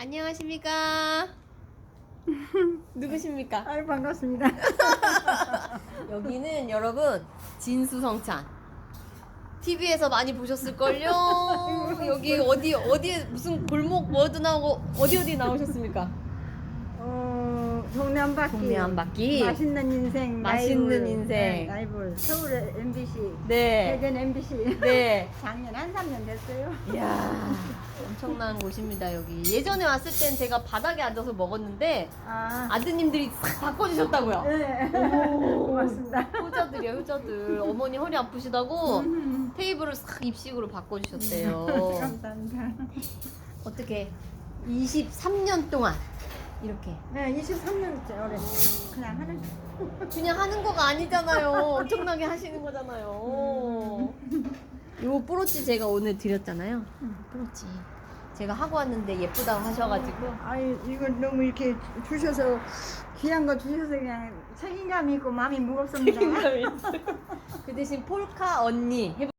안녕하십니까? 누구십니까? 아유 반갑습니다. 여기는 여러분 진수성찬 TV에서 많이 보셨을걸요. 여기 어디 어디에 무슨 골목 뭐도 나오고 어디 어디 나오셨습니까? 어 동네 한 바퀴. 동네 한 바퀴. 맛있는 인생. 맛있는 라이브. 인생. 네, 라이브. 서울 MBC. 네, 대전 MBC. 네. 작년 한 3년 됐어요. 이야 엄청난 곳입니다 여기. 예전에 왔을 땐 제가 바닥에 앉아서 먹었는데 아. 아드님들이 싹 바꿔주셨다고요. 네. 오. 고맙습니다. 효자들이야 효자들. 어머니 허리 아프시다고 음. 테이블을 싹 입식으로 바꿔주셨대요. 감사합니다. 어떻게 23년 동안 이렇게 네, 23년째 올해. 그냥 하는. 그냥 하는 거가 아니잖아요. 엄청나게 하시는 거잖아요. 요 뿌로치 제가 오늘 드렸잖아요. 뿌로치 제가 하고 왔는데 예쁘다고 하셔가지고 아유 이거 너무 이렇게 주셔서 귀한 거 주셔서 그냥 책임감 있고 마음이 무겁습니다. 그 대신 폴카 언니 해보.